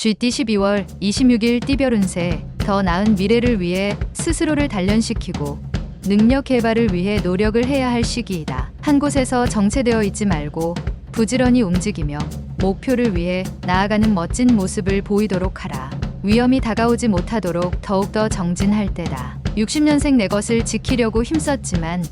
GT 12월 26일 띠별 운세 더 나은 미래를 위해 스스로를 단련시키고 능력 개발을 위해 노력을 해야 할 시기이다. 한 곳에서 정체되어 있지 말고 부지런히 움직이며 목표를 위해 나아가는 멋진 모습을 보이도록 하라. 위험이 다가오지 못하도록 더욱더 정진할 때다. 60년생 내 것을 지키려고 힘썼지만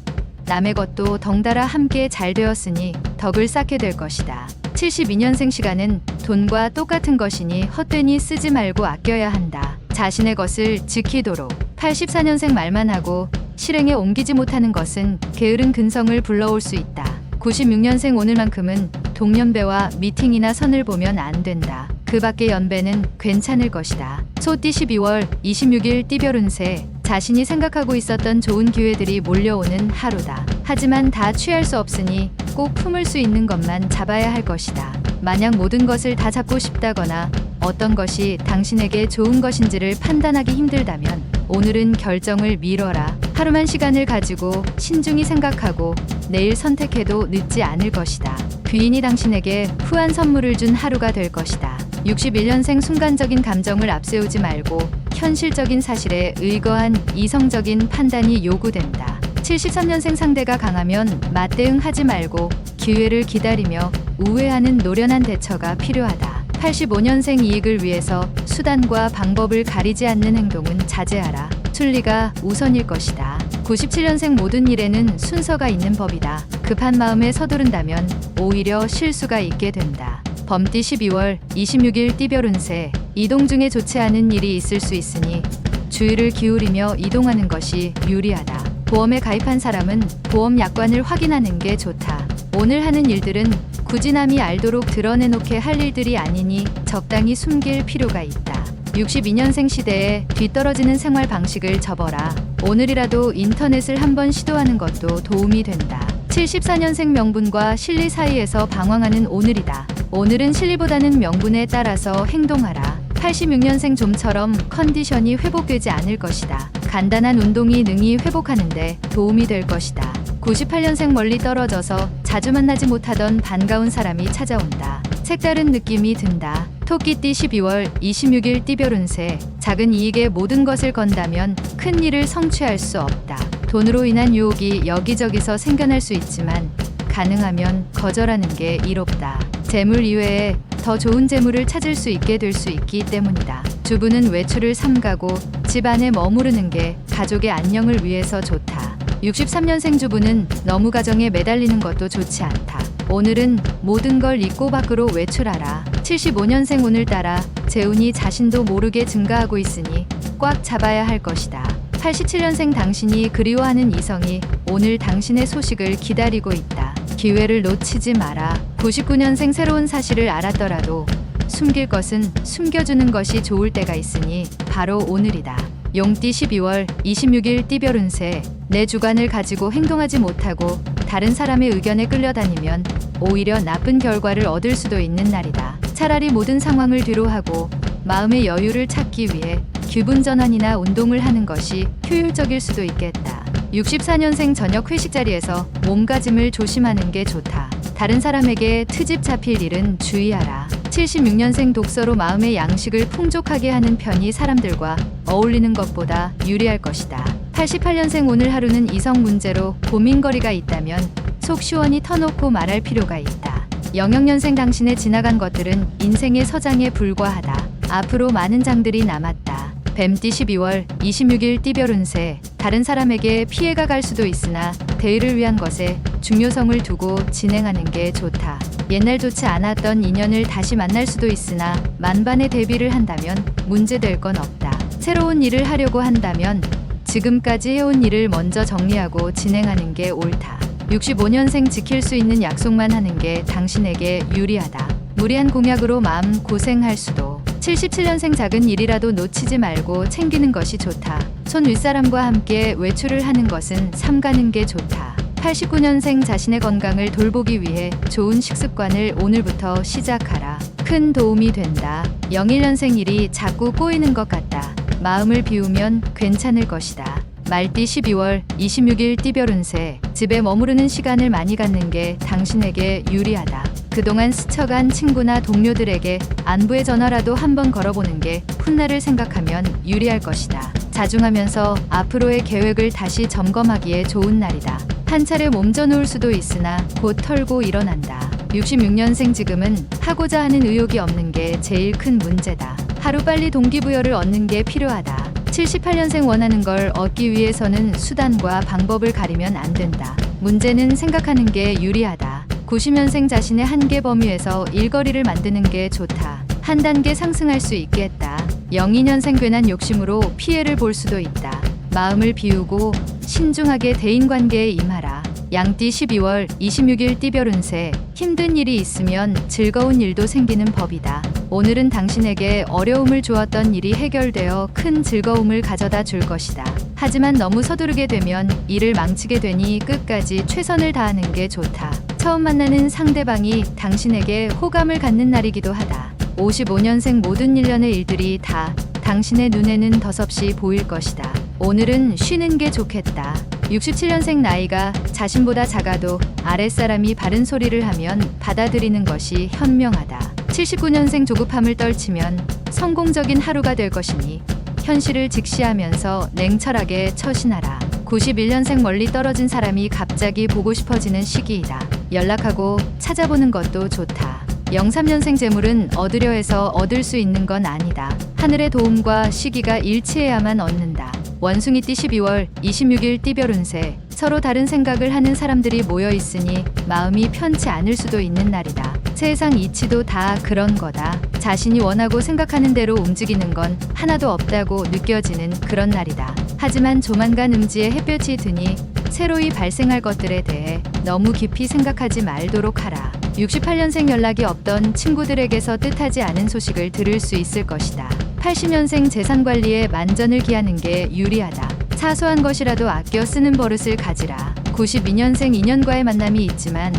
남의 것도 덩달아 함께 잘 되었으니 덕을 쌓게 될 것이다. 72년생 시간은 돈과 똑같은 것이니 헛되니 쓰지 말고 아껴야 한다. 자신의 것을 지키도록 84년생 말만 하고 실행에 옮기지 못하는 것은 게으른 근성을 불러올 수 있다. 96년생 오늘만큼은 동년배와 미팅이나 선을 보면 안 된다. 그 밖의 연배는 괜찮을 것이다. 소띠 12월 26일 띠별 운세 자신이 생각하고 있었던 좋은 기회들이 몰려오는 하루다. 하지만 다 취할 수 없으니 꼭 품을 수 있는 것만 잡아야 할 것이다. 만약 모든 것을 다 잡고 싶다거나 어떤 것이 당신에게 좋은 것인지를 판단하기 힘들다면 오늘은 결정을 미뤄라. 하루만 시간을 가지고 신중히 생각하고 내일 선택해도 늦지 않을 것이다. 귀인이 당신에게 후한 선물을 준 하루가 될 것이다. 61년생 순간적인 감정을 앞세우지 말고 현실적인 사실에 의거한 이성적인 판단이 요구된다. 73년생 상대가 강하면 맞대응하지 말고 기회를 기다리며 우회하는 노련한 대처가 필요하다. 85년생 이익을 위해서 수단과 방법을 가리지 않는 행동은 자제하라. 순리가 우선일 것이다. 97년생 모든 일에는 순서가 있는 법이다. 급한 마음에 서두른다면 오히려 실수가 있게 된다. 범띠 12월 26일 띠별 운세 이동 중에 좋지 않은 일이 있을 수 있으니 주의를 기울이며 이동하는 것이 유리하다. 보험에 가입한 사람은 보험 약관을 확인하는 게 좋다. 오늘 하는 일들은 굳이 남이 알도록 드러내놓게 할 일들이 아니니 적당히 숨길 필요가 있다. 62년생 시대에 뒤떨어지는 생활 방식을 접어라. 오늘이라도 인터넷을 한번 시도하는 것도 도움이 된다. 74년생 명분과 실리 사이에서 방황하는 오늘이다. 오늘은 실리보다는 명분에 따라서 행동하라. 86년생 좀처럼 컨디션이 회복되지 않을 것이다. 간단한 운동이 능히 회복하는데 도움이 될 것이다. 98년생 멀리 떨어져서 자주 만나지 못하던 반가운 사람이 찾아온다. 색다른 느낌이 든다. 토끼띠 12월 26일 띠별 운세 작은 이익에 모든 것을 건다면 큰 일을 성취할 수 없다. 돈으로 인한 유혹이 여기저기서 생겨날 수 있지만 가능하면 거절하는 게 이롭다. 재물 이외에 더 좋은 재물을 찾을 수 있게 될 수 있기 때문이다. 주부는 외출을 삼가고 집 안에 머무르는 게 가족의 안녕을 위해서 좋다. 63년생 주부는 너무 가정에 매달리는 것도 좋지 않다. 오늘은 모든 걸 잊고 밖으로 외출하라. 75년생 오늘따라 재운이 자신도 모르게 증가하고 있으니 꽉 잡아야 할 것이다. 87년생 당신이 그리워하는 이성이 오늘 당신의 소식을 기다리고 있다. 기회를 놓치지 마라. 99년생 새로운 사실을 알았더라도 숨길 것은 숨겨주는 것이 좋을 때가 있으니 바로 오늘이다. 용띠 12월 26일 띠별 운세 내 주관을 가지고 행동하지 못하고 다른 사람의 의견에 끌려다니면 오히려 나쁜 결과를 얻을 수도 있는 날이다. 차라리 모든 상황을 뒤로하고 마음의 여유를 찾기 위해 기분 전환이나 운동을 하는 것이 효율적일 수도 있겠다. 64년생 저녁 회식 자리에서 몸가짐을 조심하는 게 좋다. 다른 사람에게 트집 잡힐 일은 주의하라. 76년생 독서로 마음의 양식을 풍족하게 하는 편이 사람들과 어울리는 것보다 유리할 것이다. 88년생 오늘 하루는 이성 문제로 고민거리가 있다면 속 시원히 터놓고 말할 필요가 있다. 영영년생 당신의 지나간 것들은 인생의 서장에 불과하다. 앞으로 많은 장들이 남았다. 뱀띠 12월 26일 띠별 운세 다른 사람에게 피해가 갈 수도 있으나 대의를 위한 것에 중요성을 두고 진행하는 게 좋다. 옛날 좋지 않았던 인연을 다시 만날 수도 있으나 만반의 대비를 한다면 문제될 건 없다. 새로운 일을 하려고 한다면 지금까지 해온 일을 먼저 정리하고 진행하는 게 옳다. 65년생 지킬 수 있는 약속만 하는 게 당신에게 유리하다. 무리한 공약으로 마음 고생할 수도. 77년생 작은 일이라도 놓치지 말고 챙기는 것이 좋다. 손 윗사람과 함께 외출을 하는 것은 삼가는 게 좋다. 89년생 자신의 건강을 돌보기 위해 좋은 식습관을 오늘부터 시작하라. 큰 도움이 된다. 01년생 일이 자꾸 꼬이는 것 같다. 마음을 비우면 괜찮을 것이다. 말띠 12월 26일 띠별 운세 집에 머무르는 시간을 많이 갖는 게 당신에게 유리하다. 그동안 스쳐간 친구나 동료들에게 안부의 전화라도 한번 걸어보는 게 훗날을 생각하면 유리할 것이다. 자중하면서 앞으로의 계획을 다시 점검하기에 좋은 날이다. 한 차례 몸져 놓을 수도 있으나 곧 털고 일어난다. 66년생 지금은 하고자 하는 의욕이 없는 게 제일 큰 문제다. 하루빨리 동기부여를 얻는 게 필요하다. 78년생 원하는 걸 얻기 위해서는 수단과 방법을 가리면 안 된다. 문제는 생각하는 게 유리하다. 90년생 자신의 한계 범위에서 일거리를 만드는 게 좋다. 한 단계 상승할 수 있겠다. 02년생 괜한 욕심으로 피해를 볼 수도 있다. 마음을 비우고 신중하게 대인관계에 임하라. 양띠 12월 26일 띠별 운세 힘든 일이 있으면 즐거운 일도 생기는 법이다. 오늘은 당신에게 어려움을 주었던 일이 해결되어 큰 즐거움을 가져다 줄 것이다. 하지만 너무 서두르게 되면 일을 망치게 되니 끝까지 최선을 다하는 게 좋다. 처음 만나는 상대방이 당신에게 호감을 갖는 날이기도 하다. 55년생 모든 일련의 일들이 다 당신의 눈에는 덧없이 보일 것이다. 오늘은 쉬는 게 좋겠다. 67년생 나이가 자신보다 작아도 아랫사람이 바른 소리를 하면 받아들이는 것이 현명하다. 79년생 조급함을 떨치면 성공적인 하루가 될 것이니 현실을 직시하면서 냉철하게 처신하라. 91년생 멀리 떨어진 사람이 갑자기 보고 싶어지는 시기이다. 연락하고 찾아보는 것도 좋다. 03년생 재물은 얻으려 해서 얻을 수 있는 건 아니다. 하늘의 도움과 시기가 일치해야만 얻는다. 원숭이띠 12월 26일 띠별 운세 서로 다른 생각을 하는 사람들이 모여 있으니 마음이 편치 않을 수도 있는 날이다. 세상 이치도 다 그런 거다. 자신이 원하고 생각하는 대로 움직이는 건 하나도 없다고 느껴지는 그런 날이다. 하지만 조만간 음지에 햇볕이 드니 새로이 발생할 것들에 대해 너무 깊이 생각하지 말도록 하라. 68년생 연락이 없던 친구들에게서 뜻하지 않은 소식을 들을 수 있을 것이다. 80년생 재산 관리에 만전을 기하는 게 유리하다. 사소한 것이라도 아껴 쓰는 버릇을 가지라. 92년생 인연과의 만남이 있지만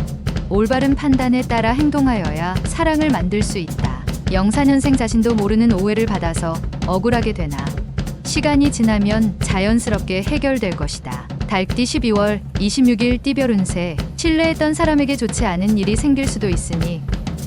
올바른 판단에 따라 행동하여야 사랑을 만들 수 있다. 04년생 자신도 모르는 오해를 받아서 억울하게 되나 시간이 지나면 자연스럽게 해결될 것이다. 달띠 12월 26일 띠별 운세 신뢰했던 사람에게 좋지 않은 일이 생길 수도 있으니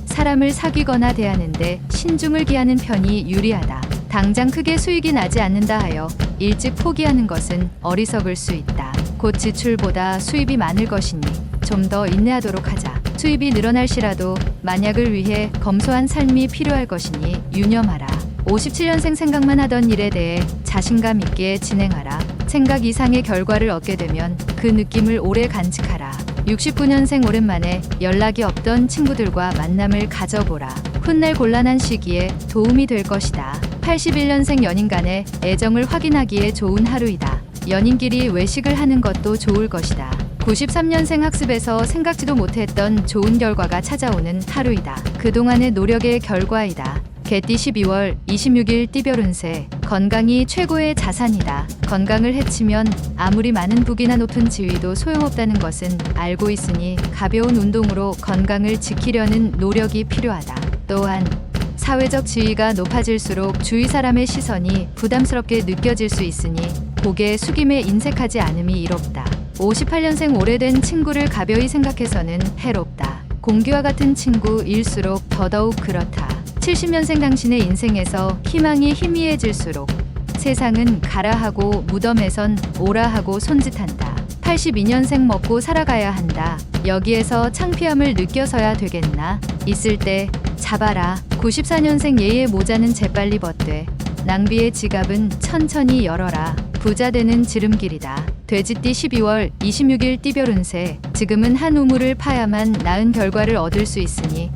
사람을 사귀거나 대하는데 신중을 기하는 편이 유리하다. 당장 크게 수익이 나지 않는다 하여 일찍 포기하는 것은 어리석을 수 있다. 곧 지출보다 수입이 많을 것이니 좀 더 인내하도록 하자. 수입이 늘어날 시라도 만약을 위해 검소한 삶이 필요할 것이니 유념하라. 57년생 생각만 하던 일에 대해 자신감 있게 진행하라. 생각 이상의 결과를 얻게 되면 그 느낌을 오래 간직하라. 69년생 오랜만에 연락이 없던 친구들과 만남을 가져보라. 훗날 곤란한 시기에 도움이 될 것이다. 81년생 연인 간의 애정을 확인하기에 좋은 하루이다. 연인끼리 외식을 하는 것도 좋을 것이다. 93년생 학습에서 생각지도 못했던 좋은 결과가 찾아오는 하루이다. 그동안의 노력의 결과이다. 개띠 12월 26일 띠별 운세 건강이 최고의 자산이다. 건강을 해치면 아무리 많은 북이나 높은 지위도 소용없다는 것은 알고 있으니 가벼운 운동으로 건강을 지키려는 노력이 필요하다. 또한 사회적 지위가 높아질수록 주위 사람의 시선이 부담스럽게 느껴질 수 있으니 고개 숙임에 인색하지 않음이 이롭다. 58년생 오래된 친구를 가벼이 생각해서는 해롭다. 공기와 같은 친구일수록 더더욱 그렇다. 70년생 당신의 인생에서 희망이 희미해질수록 세상은 가라 하고 무덤에선 오라 하고 손짓한다. 82년생 먹고 살아가야 한다. 여기에서 창피함을 느껴서야 되겠나? 있을 때 잡아라. 94년생 예의 모자는 재빨리 벗되 낭비의 지갑은 천천히 열어라. 부자 되는 지름길이다. 돼지띠 12월 26일 띠별 운세. 지금은 한 우물을 파야만 나은 결과를 얻을 수 있으니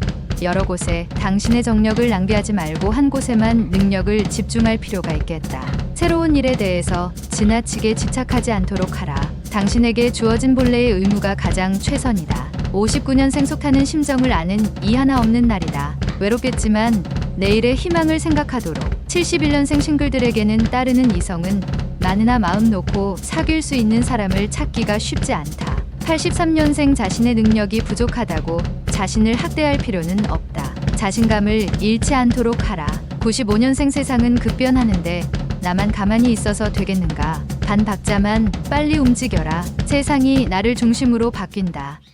여러 곳에 당신의 정력을 낭비하지 말고 한 곳에만 능력을 집중할 필요가 있겠다. 새로운 일에 대해서 지나치게 집착하지 않도록 하라. 당신에게 주어진 본래의 의무가 가장 최선이다. 59년 생 속하는 심정을 아는 이 하나 없는 날이다. 외롭겠지만 내일의 희망을 생각하도록 71년생 싱글들에게는 따르는 이성은 나느나 마음 놓고 사귈 수 있는 사람을 찾기가 쉽지 않다. 83년생 자신의 능력이 부족하다고 자신을 학대할 필요는 없다. 자신감을 잃지 않도록 하라. 95년생 세상은 급변하는데 나만 가만히 있어서 되겠는가? 반 박자만 빨리 움직여라. 세상이 나를 중심으로 바뀐다.